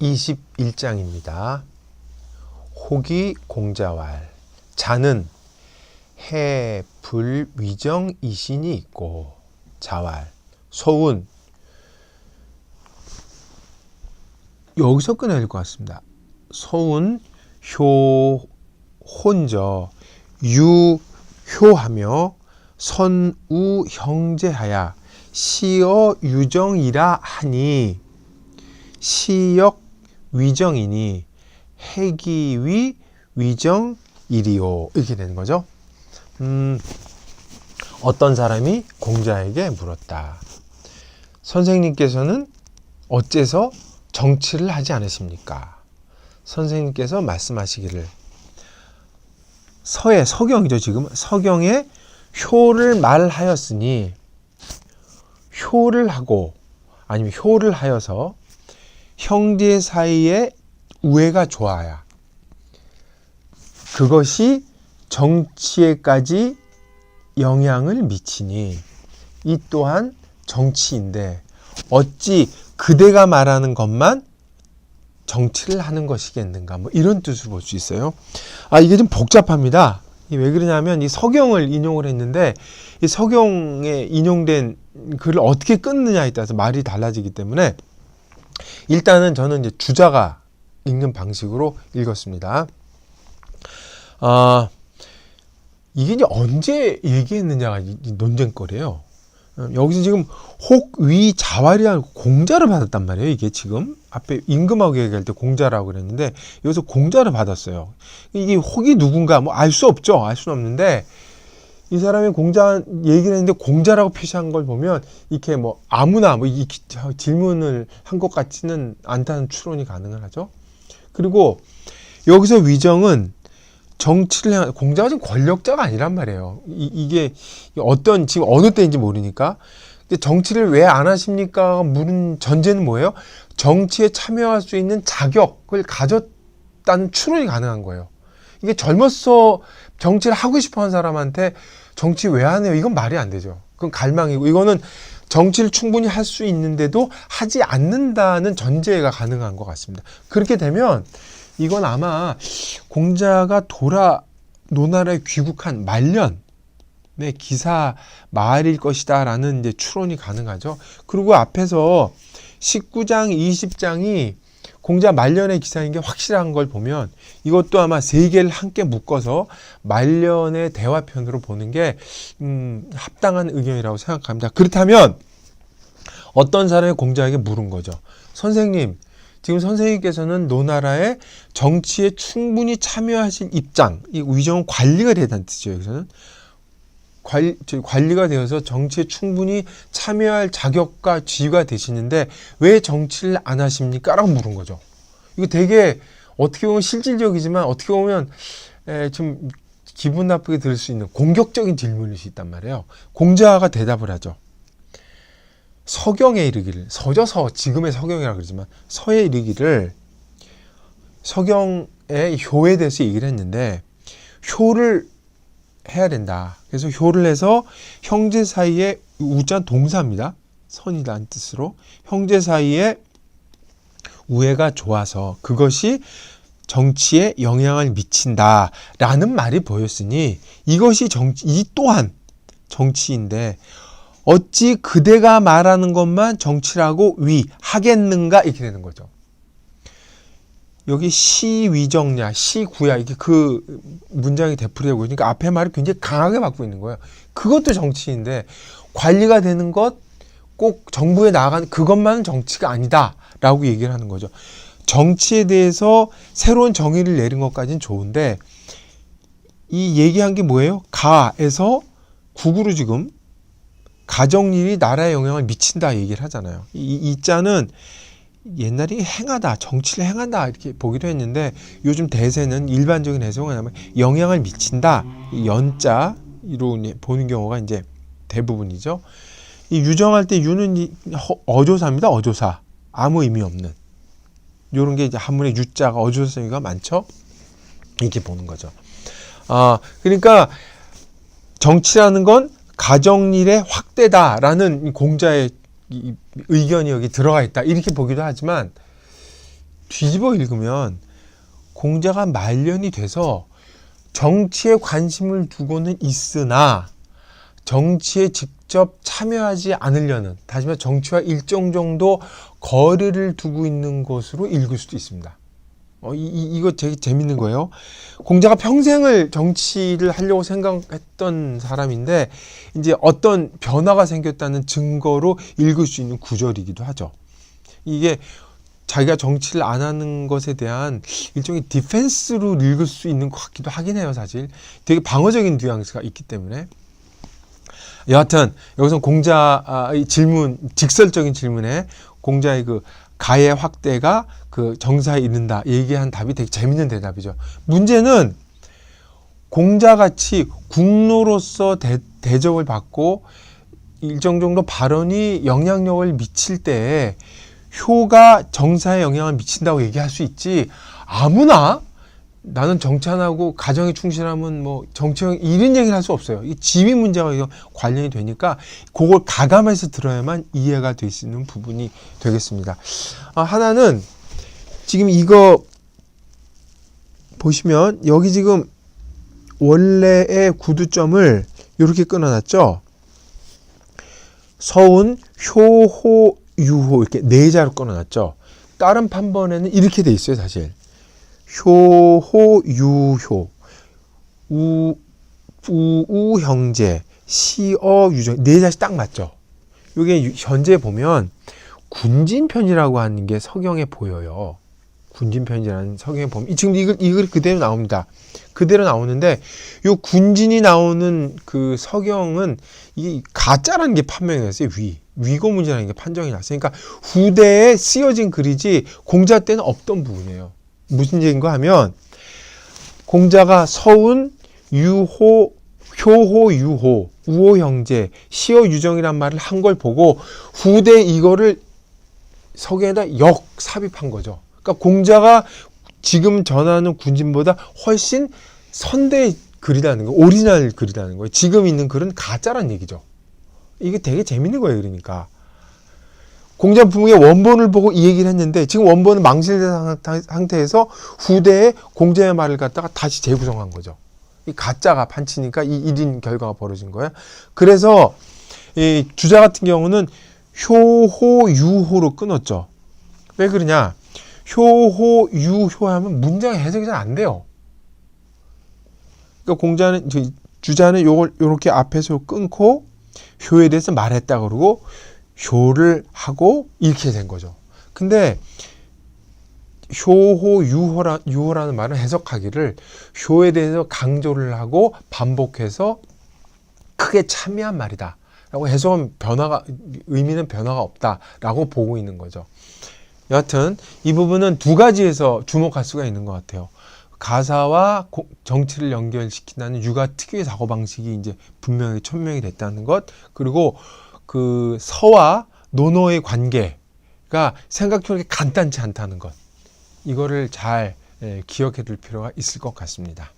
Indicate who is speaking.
Speaker 1: 21장입니다. 호기 공자왈 자는 해, 불, 위정, 이신이 있고 자왈 소운 여기서 끊어야 될 것 같습니다. 소운 효 혼저 유 효하며 선우 형제하야 시어 유정이라 하니 시역 위정이니 해기위 위정이리요 이렇게 되는 거죠. 음, 어떤 사람이 공자에게 물었다. 선생님께서는 어째서 정치를 하지 않으십니까? 선생님께서 말씀하시기를 서의 서경이죠 지금 서경에 효를 말하였으니 효를 하고 아니면 효를 하여서 형제 사이에 우애가 좋아야 그것이 정치에까지 영향을 미치니 이 또한 정치인데 어찌 그대가 말하는 것만 정치를 하는 것이겠는가 뭐 이런 뜻으로 볼수 있어요. 아 이게 좀 복잡합니다. 왜 그러냐면 이 서경을 인용을 했는데 이 서경에 인용된 글을 어떻게 끊느냐에 따라서 말이 달라지기 때문에 일단은 저는 이제 주자가 읽는 방식으로 읽었습니다. 아 이게 이제 언제 얘기했느냐가 논쟁거리예요. 어, 여기서 지금 혹위 자활이라는 공자를 받았단 말이에요. 이게 지금 앞에 임금하고 얘기할 때 공자라고 그랬는데 여기서 공자를 받았어요. 이게 혹이 누군가 뭐 알 수 없죠. 알 수는 없는데 이 사람이 공자 얘기를 했는데 공자라고 표시한 걸 보면 이렇게 뭐 아무나 뭐 이 질문을 한 것 같지는 않다는 추론이 가능을 하죠. 그리고 여기서 위정은 정치를 해 공자가 지금 권력자가 아니란 말이에요. 이, 게 어떤 지금 어느 때인지 모르니까. 근데 정치를 왜 안 하십니까? 물은 전제는 뭐예요? 정치에 참여할 수 있는 자격을 가졌다는 추론이 가능한 거예요. 이게 젊었어 정치를 하고 싶어 하는 사람한테 정치 왜 안 해요? 이건 말이 안 되죠. 그건 갈망이고 이거는 정치를 충분히 할 수 있는데도 하지 않는다는 전제가 가능한 것 같습니다. 그렇게 되면 이건 아마 공자가 돌아 노나라에 귀국한 말년의 기사 말일 것이다라는 이제 추론이 가능하죠. 그리고 앞에서 19장, 20장이 공자 말년의 기사인 게 확실한 걸 보면 이것도 아마 세 개를 함께 묶어서 말년의 대화편으로 보는 게 음, 합당한 의견이라고 생각합니다. 그렇다면 어떤 사람이 공자에게 물은 거죠. 선생님, 지금 선생님께서는 노나라의 정치에 충분히 참여하실 입장, 이 위정은 관리가 되다는 뜻이죠. 여기서는 관리, 관리가 되어서 정치에 충분히 참여할 자격과 지위가 되시는데 왜 정치를 안 하십니까? 라고 물은 거죠. 이거 되게 어떻게 보면 실질적이지만 어떻게 보면 에, 좀 기분 나쁘게 들을 수 있는 공격적인 질문일 수 있단 말이에요. 공자가 대답을 하죠. 서경에 이르기를 서저서 지금의 서경이라 그러지만 서에 이르기를 서경의 효에 대해서 얘기를 했는데 효를 해야 된다. 그래서 효를 해서 형제 사이에 우자 동사입니다. 선이라는 뜻으로 형제 사이에 우애가 좋아서 그것이 정치에 영향을 미친다라는 말이 보였으니 이것이 정치 이 또한 정치인데 어찌 그대가 말하는 것만 정치라고 위 하겠는가 이렇게 되는 거죠. 여기 시위정냐, 시구야 이게 그 문장이 되풀이되고 있으니까 앞에 말이 굉장히 강하게 받고 있는 거예요. 그것도 정치인데 관리가 되는 것, 꼭 정부에 나가는 그것만은 정치가 아니다라고 얘기를 하는 거죠. 정치에 대해서 새로운 정의를 내린 것까지는 좋은데 이 얘기한 게 뭐예요? 가에서 국으로 지금 가정일이 나라에 영향을 미친다 얘기를 하잖아요. 이, 이 자는 옛날에 행하다, 정치를 행한다 이렇게 보기도 했는데 요즘 대세는 일반적인 해석은 뭐냐면 영향을 미친다, 이 연자로 보는 경우가 이제 대부분이죠. 이 유정할 때 유는 어조사입니다. 어조사 아무 의미 없는 요런 게 이제 한문의 유자가 어조사가 많죠. 이렇게 보는 거죠. 아 그러니까 정치라는 건 가정일의 확대다라는 이 공자의 이 의견이 여기 들어가 있다 이렇게 보기도 하지만 뒤집어 읽으면 공자가 말년이 돼서 정치에 관심을 두고는 있으나 정치에 직접 참여하지 않으려는 다시 말해 정치와 일정 정도 거리를 두고 있는 것으로 읽을 수도 있습니다. 어, 이, 이, 이거 되게 재밌는 거예요. 공자가 평생을 정치를 하려고 생각했던 사람인데 이제 어떤 변화가 생겼다는 증거로 읽을 수 있는 구절이기도 하죠. 이게 자기가 정치를 안 하는 것에 대한 일종의 디펜스로 읽을 수 있는 것 같기도 하긴 해요, 사실. 되게 방어적인 뉘앙스가 있기 때문에. 여하튼 여기서 공자의 질문, 직설적인 질문에 공자의 그 가의 확대가 그 정사에 이른다 얘기한 답이 되게 재밌는 대답이죠. 문제는 공자같이 국노로서 대, 대접을 받고 일정 정도 발언이 영향력을 미칠 때 효가 정사에 영향을 미친다고 얘기할 수 있지 아무나 나는 정치 안 하고 가정에 충실하면 뭐 정치 이런 얘기를 할 수 없어요. 이 지위 문제가 이거 관련이 되니까 그걸 가감해서 들어야만 이해가 될 수 있는 부분이 되겠습니다. 아, 하나는 지금 이거 보시면 여기 지금 원래의 구두점을 이렇게 끊어놨죠. 서운, 효호, 유호 이렇게 네 자로 끊어놨죠. 다른 판본에는 이렇게 돼 있어요, 사실. 효호, 유효, 우, 우우 형제, 시어 유정 네 자씩 딱 맞죠. 이게 현재 보면 군진편이라고 하는 게 서경에 보여요. 군진편이라는 서경에 보면 지금 이 글 이글 그대로 나옵니다. 그대로 나오는데 요 군진이 나오는 그 서경은 이 가짜라는 게 판명이 났어요. 위 위고 문제라는 게 판정이 났어요. 그러니까 후대에 쓰여진 글이지 공자 때는 없던 부분이에요. 무슨 얘기인가 하면 공자가 서운 유호 효호 유호 우호 형제 시어 유정이란 말을 한 걸 보고 후대 이거를 석에다 역 삽입한 거죠. 그러니까 공자가 지금 전하는 군진보다 훨씬 선대 글이라는 거, 오리지널 글이라는 거예요. 지금 있는 글은 가짜란 얘기죠. 이게 되게 재밌는 거예요. 그러니까 공자품의 원본을 보고 이 얘기를 했는데 지금 원본은 망실된 상태에서 후대에 공자의 말을 갖다가 다시 재구성한 거죠. 이 가짜가 판치니까 이 일인 결과가 벌어진 거예요. 그래서 이 주자 같은 경우는 효호 유호로 끊었죠. 왜 그러냐? 효호 유효 하면 문장의 해석이 잘 안 돼요. 그러니까 공자는 주자는 요걸 요렇게 앞에서 끊고 효에 대해서 말했다 그러고 효를 하고 이렇게 된 거죠. 근데 효호 유호라 유호라는 말은 해석하기를 효에 대해서 강조를 하고 반복해서 크게 참여한 말이다. 라고 해석은 변화가 의미는 변화가 없다 라고 보고 있는 거죠. 여하튼 이 부분은 두 가지에서 주목할 수가 있는 것 같아요. 가사와 정치를 연결시킨다는 육아 특유의 사고 방식이 이제 분명히 천명이 됐다는 것 그리고 그 서와 논어의 관계가 생각처럼 간단치 않다는 것 이거를 잘 예, 기억해 둘 필요가 있을 것 같습니다.